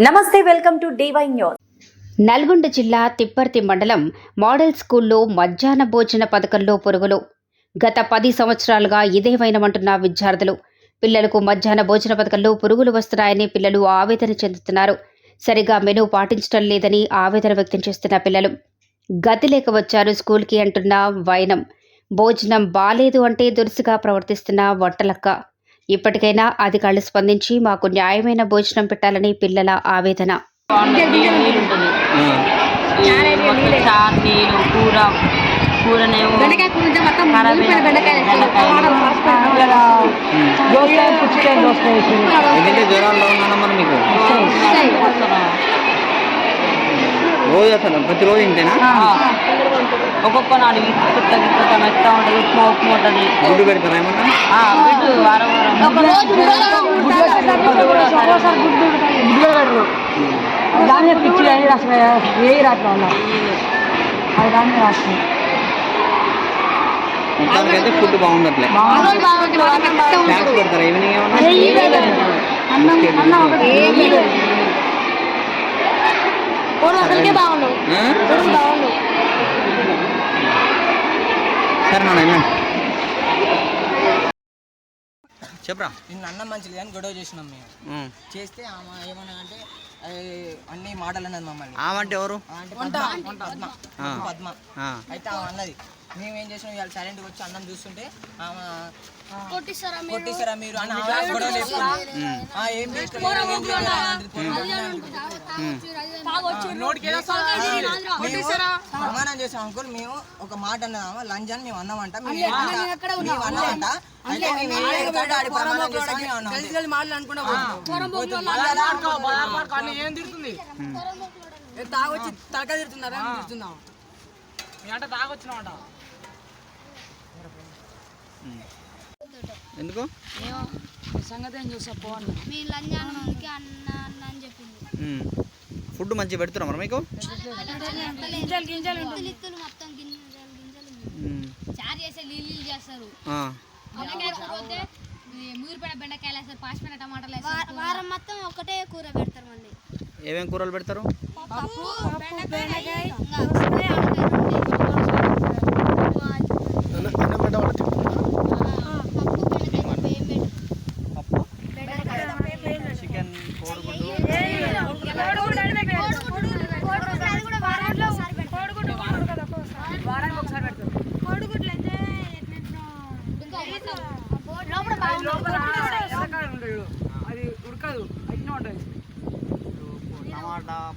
నమస్తే welcome to DY news. Nalgonda జిల్లా తిప్పర్తి మండలం మోడల్ స్కూల్లో మధ్యాహ్న భోజన పథకంలో పురుగులు. గత పది సంవత్సరాలుగా ఇదే వైనమంటున్న విద్యార్థులు. పిల్లలకు మధ్యాహ్న భోజన పథకంలో పురుగులు వస్తున్నాయని పిల్లలు ఆవేదన చెందుతున్నారు. సరిగా మెనూ పాటించడం లేదని ఆవేదన వ్యక్తం చేస్తున్న పిల్లలు. గతి లేక వచ్చారు స్కూల్కి అంటున్న వైనం. భోజనం బాలేదు అంటే దురుసుగా ప్రవర్తిస్తున్న వంటలక్క ఇప్పటికైనా అధికారులు స్పందించి మాకు న్యాయమైన భోజనం పెట్టాలని పిల్లల ఆవేదన. కూర కూరనేమో రోజు అసలు ప్రతిరోజు ఇంతేనా? ఒక్కొక్క నాడు గిట్ట మెత్త ఉంటుంది ఉప్మా ఉప్మా ఉంటుంది. గుడ్డు పెడతారా ఏమన్నా? వారం దాని పిచ్చి రాసిన ఏ రాట్లా ఉన్నా అది దాన్ని రాస్తుంది మొత్తానికి అయితే ఫుడ్ బాగుండట్లే. స్నాక్స్ పెడతారా? ఈవినింగ్ ఏమన్నా? బిస్కెట్లు, ఆ? సరే నాన్న వెళ్ళండి చెప్పరా? నిన్న అన్నం మంచిది అని గొడవ చేసినాం మేము. చేస్తే ఆమె ఏమన్నా అంటే అన్ని మాటలు అన్నది మమ్మల్ని. ఆమంటే ఎవరు? ఆ అంటే పద్మ పద్మ. ఆ. పద్మ. ఆ. అయితే ఆమె అన్నది మేము ఏం చేసినాం? ఇవాళ సైలెంట్గా వచ్చి అన్నం చూస్తుంటే ఆమె కొట్టిస్తారా మీరు? అని ఆమె గొడవ. ఆ, ఏం పీకుతున్నారు, ప్రమాణం చేసాం అంకుల్. మేము ఒక మాట అన్నదామా లంచ్ అని మేము అన్నామంట. మేము అన్నామంట. తాగొచ్చి తలక తిడుతున్నారా తిడుతున్నాం ఎందుకు? సంగతి ఏం చూసా పోను మీ లంజానికి అన్న అన్న అని చెప్పింది. ఫుడ్ మంచిగా పెడుతున్నా మరి మీకు? వారం మొత్తం ఒకటే కూర పెడతారు మళ్ళీ. ఏమేం కూరలు పెడతారు?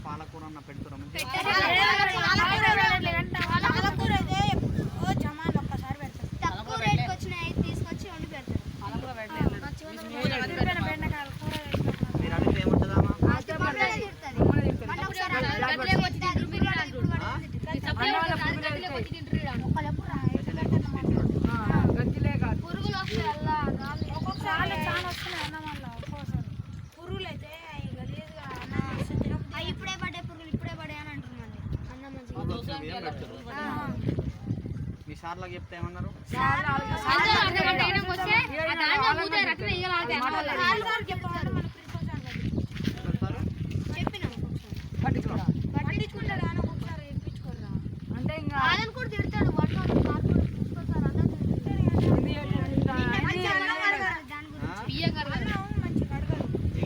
పాలకూర అన్న పెడుతురా తక్కువ రేట్కి వచ్చినాయి తీసుకొచ్చి వండి పెడతారు మీరు అడిగితే ఏముంటుందమ్మా మొన్న ఒకసారి గదిలోకి వచ్చి తింటారు, మీరు కూడా ఇప్పుడు గదిలోకి వచ్చి తింటారు ఈడ. గట్టి లేక పురుగులు వస్తాయి అల్లా గాలి. ఒక్కొక్కసారి చాలా వస్తున్నాయి అన్నం వల్ల ఒక్కోసారి పురుగులు అయితే అవి గలీజ్గా అన్నం వేస్తే తినబుద్ధి ఆ ఇప్పుడే పడ్డే పురుగులు ఇప్పుడే పడే అని అంటారు మళ్ళీ అన్నం మంచిగా మీ సార్లకు చెప్తే ఏమన్నారు సార్ చెప్పాలి మన ప్రిన్సిపల్ సార్ దగ్గరికి. చెప్పినాం పట్టించుకోరా పట్టించుకుంటారు కానీ ఒక్కొక్కసారి ఇప్పించుకోరా అంటే ఇంకా వాళ్ళని కూడా తిడతాడు వాటి వాళ్ళు నాకు కూడా తీసుకొస్తారు అందరూ తిడతారు. మంచి అన్నం కడగరు దాని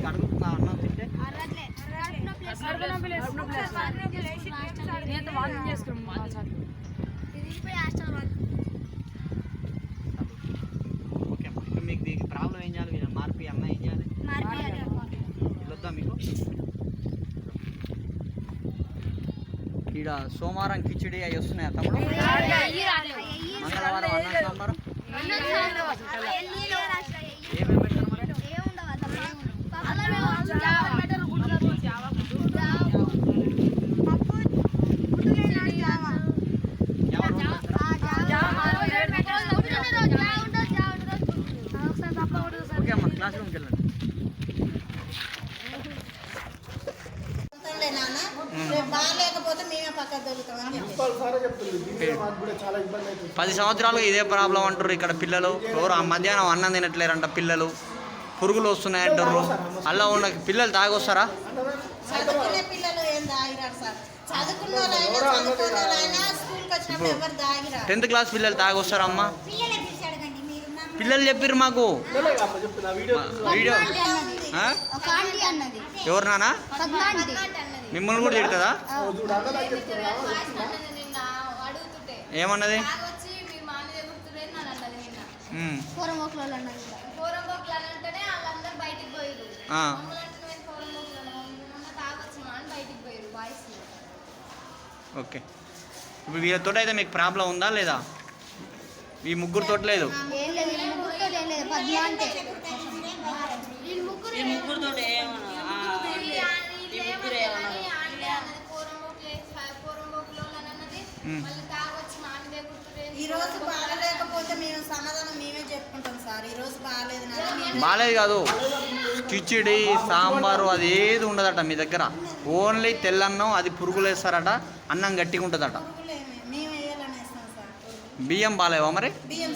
అడుగుతున్నా అన్నం తింటే? నొప్పి లేసి నేత వాకింగ్ చేసుకున్నాం ఈడ సోమవారం కిచిడి అవి వస్తున్నాయా తమ్ముడు మంగళవారం అన్న సాంబారు ఏమేమి పెడతారు మరి ఎవరు ఓకే అమ్మా క్లాస్ రూమ్కి వెళ్ళండి బాగాలేకపోతే మేమే పక్కన దొరుకుతామని పది సంవత్సరాలుగా ఇదే ప్రాబ్లం అంటారు ఇక్కడ పిల్లలు. ఎవరు ఆ మధ్యాహ్నం అన్నం తినట్లేరంట పిల్లలు. పురుగులు వస్తున్నాయంటారు అలా ఉన్న పిల్లలు తాగొస్తారా? చదువుకునే పిల్లలు ఏం సార్? టెన్త్ క్లాస్ పిల్లలు తాగొస్తారా అమ్మా పిల్లలు చెప్పిర్రు మాకు. వీడియో ఎవరు నానా మిమ్మల్ని కూడా తిడుతుందా? ఏమన్నది? ఓకే. ఇప్పుడు వీళ్ళతో అయితే మీకు ప్రాబ్లం ఉందా లేదా? ఈ ముగ్గురు ఏం లేదు ముగ్గురు ఈ ముగ్గురుతో ఏమన్నా ఆ, ఈ ముగ్గురు ఏమన్నా ఉమ్. ఈ రోజు బాగలేకపోతే మేము సమాధానం మేమే చెప్పుకుంటాం సార్ ఈ రోజు బాగాలేదు కాదు కిచిడి సాంబారు అది ఏది ఉండదట మీ దగ్గర. ఓన్లీ తెల్లన్నం అది పురుగులు వేస్తారట అన్నం గట్టిగా ఉంటుందట. బియ్యం బాగాలేవా మరి? బియ్యం